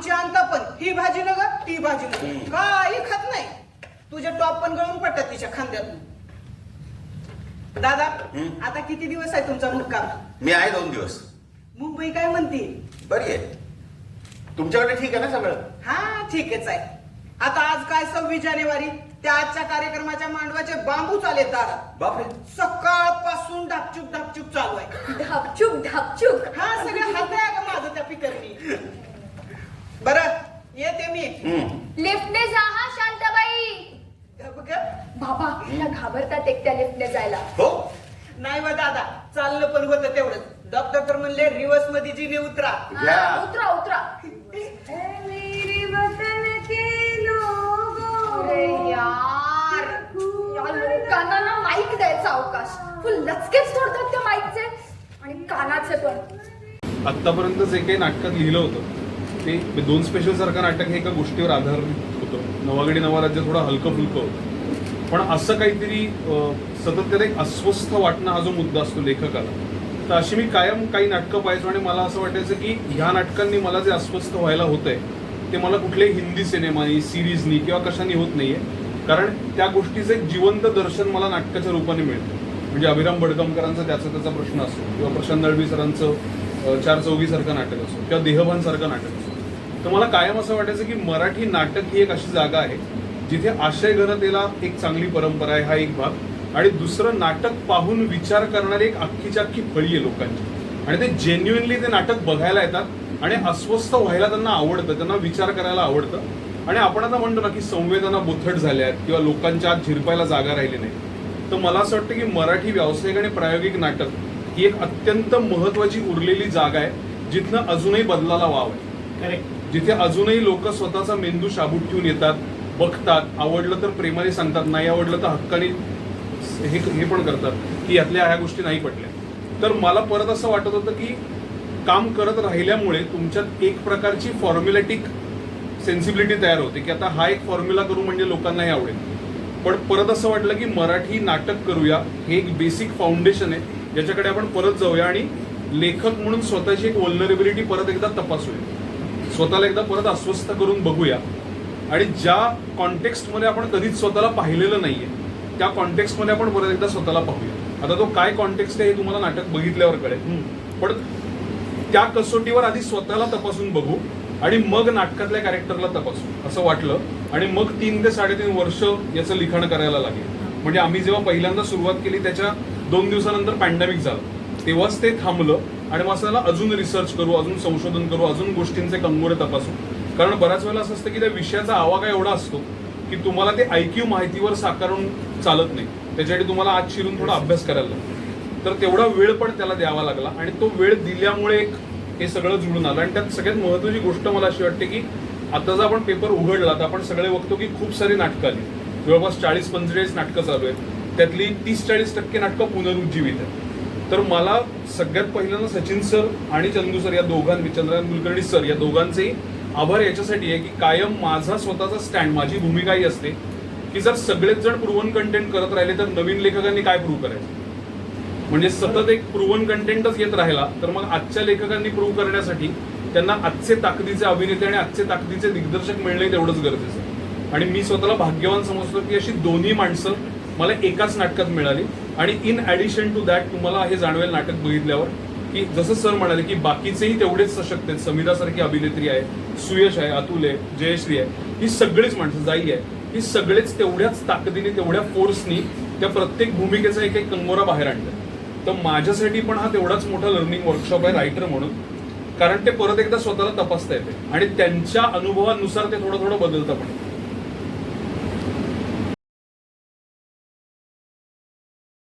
आमची आणता पण. ही भाजी न ग ती भाजी न हम्म. काही खात नाही. तुझे टॉप पण गळून पडतात तिच्या खांद्यातून. दादा हम्म. आता किती दिवस आहे तुमचा मुक्काम? मी आहे दोन दिवस. मुंबई काय म्हणते? बरी आहे. तुमच्याकडे ठीक आहे ना सगळं? हा ठीकच आहे. आता आज काय सव्वीस जानेवारी? त्या आजच्या कार्यक्रमाच्या मांडवाचे बांबू चालेत दारात बापरे. सकाळपासून ढापचूक ढापचूक चालू आहे. धापचूक धापचूक हा सगळं हात आहे का माझं त्या पिकरनी? बरं येते मी. हम्म. लिफ्टने जा हा शांताबाई. गप गप. बाबा या घाबरतात एकट्या लिफ्टने जायला. हो. नाही व दादा चाललं पण होतं तेवढंच. डॉक्टर तर म्हणले रिवर्समध्ये जिने उतरा. या. हा, उतरा उतरा. अरे यार या लोकांना ना माईक द्यायचा अवकाश. फुल लचकेच सोडतात त्या माईकचे. आणि कानाचे पण. आत्तापर्यंत जे काही नाटकात लिहिलं होतं. ते दोन स्पेशलसारखं नाटक हे एका गोष्टीवर आधारित होतं. नवागडी नवा राज्य थोडं हलकं फुलकं होतं. पण असं काहीतरी सतत त्याला एक अस्वस्थ वाटणं हा जो मुद्दा असतो लेखकाला तर अशी मी कायम काही नाटकं पाहायचो आणि मला असं वाटायचं की ह्या नाटकांनी मला जे अस्वस्थ व्हायला होतंय ते मला कुठल्याही हिंदी सिनेमानी सिरीजनी किंवा कशाने होत नाहीये. कारण त्या गोष्टीचं एक जिवंत दर्शन मला नाटकाच्या रूपाने मिळतं. म्हणजे अभिराम बडगमकरांचा त्याचा त्याचा प्रश्न असो किंवा प्रशांत दळवी सरांचं चार चौघीसारखं नाटक असो किंवा देहभानसारखं नाटक असो तर मला कायम असं वाटायचं की मराठी नाटक ही एक अशी जागा आहे जिथे आशय घनतेला एक चांगली परंपरा आहे हा एक भाग. आणि दुसरं नाटक पाहून विचार करणारी एक अख्खीच्या अख्खी फळी आहे लोकांची. आणि ते जेन्युइनली ते नाटक बघायला येतात आणि अस्वस्थ व्हायला त्यांना आवडतं त्यांना विचार करायला आवडतं. आणि आपण आता म्हणतो ना की संवेदना बोथट झाल्या आहेत किंवा लोकांच्या आत झिरपायला जागा राहिली नाही. तर मला असं वाटतं की मराठी व्यावसायिक आणि प्रायोगिक नाटक ही एक अत्यंत महत्वाची उरलेली जागा आहे जिथनं अजूनही बदलाला वाव आहे. जिथे अजूनही लोक स्वतःचा मेंदू शाबूत ठेवून येतात बघतात आवडलं तर प्रेमाने सांगतात नाही आवडलं तर हक्काने हे हे पण करतात की यातल्या ह्या गोष्टी नाही पटल्या. तर मला परत असं वाटत होतं की काम करत राहिल्यामुळे तुमच्यात एक प्रकारची फॉर्म्युलॅटिक सेन्सिबिलिटी तयार होते की आता हा एक फॉर्म्युला करू म्हणजे लोकांनाही आवडेल. पण परत असं वाटलं की मराठी नाटक करूया हे एक बेसिक फाउंडेशन आहे ज्याच्याकडे आपण परत जाऊया आणि लेखक म्हणून स्वतःची एक वल्नरेबिलिटी परत एकदा तपासूया. स्वतःला एकदा परत अस्वस्थ करून बघूया. आणि ज्या कॉन्टेक्स्टमध्ये आपण कधीच स्वतःला पाहिलेलं नाहीये त्या कॉन्टेक्स्टमध्ये आपण परत एकदा स्वतःला पाहूया. आता तो काय कॉन्टेक्स्ट आहे हे तुम्हाला नाटक बघितल्यावर कळेल. पण त्या कसोटीवर आधी स्वतःला तपासून बघू आणि मग नाटकातल्या कॅरेक्टरला तपासू असं वाटलं. आणि मग तीन ते साडेतीन वर्ष याचं लिखाण करायला लागेल. म्हणजे आम्ही जेव्हा पहिल्यांदा सुरुवात केली त्याच्या दोन दिवसानंतर पॅन्डेमिक झालं. तेव्हाच ते थांबलं आणि मग असं अजून रिसर्च करू अजून संशोधन करू अजून गोष्टींचे कंगोरे तपासू. कारण बऱ्याच वेळेला असं असतं की त्या विषयाचा आवाका एवढा असतो की तुम्हाला ते ऐक्यू माहितीवर साकारून चालत नाही. त्याच्यासाठी तुम्हाला आज शिरून थोडा अभ्यास करायला लागतो तर तेवढा वेळ पण त्याला द्यावा लागला आणि तो वेळ दिल्यामुळे एक हे सगळं जुळून आलं. आणि त्यात सगळ्यात महत्वाची गोष्ट मला अशी वाटते की आता जर आपण पेपर उघडला तर आपण सगळे बघतो की खूप सारी नाटकं आली. जवळपास चाळीस पंचेचाळीस नाटकं चालू आहेत. त्यातली तीस चाळीस टक्के नाटकं पुनरुज्जीवित आहेत. तर मला सगळ्यात पहिल्यांदा सचिन सर आणि चंदू सर या दोघांनी चंद्रकांत कुलकर्णी सर या दोघांचे आभार याच्यासाठी आहे की कायम माझा स्वतःचा स्टँड माझी भूमिका ही असते की जर सगळेच जण प्रूव्हन कंटेंट करत राहिले तर नवीन लेखकांनी काय प्रूव्ह करायचं? म्हणजे सतत एक प्रूव्हन कंटेंटच येत राहिला तर मग आजच्या लेखकांनी प्रूव्ह करण्यासाठी त्यांना आजचे ताकदीचे अभिनेते आणि आजचे ताकदीचे दिग्दर्शक मिळणे तेवढंच गरजेचं आहे. आणि मी स्वतःला भाग्यवान समजतो की अशी दोन्ही माणसं मला एकाच नाटकात मिळाली. आणि इन ॲडिशन टू दॅट तुम्हाला हे जाणवेल नाटक बघितल्यावर की जसं सर म्हणाले की बाकीचेही तेवढेच सशक्त आहेत. समीरासारखी अभिनेत्री आहे सुयश आहे अतुल आहे जयश्री आहे. ही सगळीच माणसं जाई आहे. ही सगळेच तेवढ्याच ताकदीने तेवढ्या फोर्सनी त्या प्रत्येक भूमिकेचा एक एक कंगोरा बाहेर आणतात. तर माझ्यासाठी पण हा तेवढाच मोठा लर्निंग वर्कशॉप आहे रायटर म्हणून. कारण ते परत एकदा स्वतःला तपासता येते. आणि त्यांच्या अनुभवानुसार ते थोडं थोडं बदलतं पण.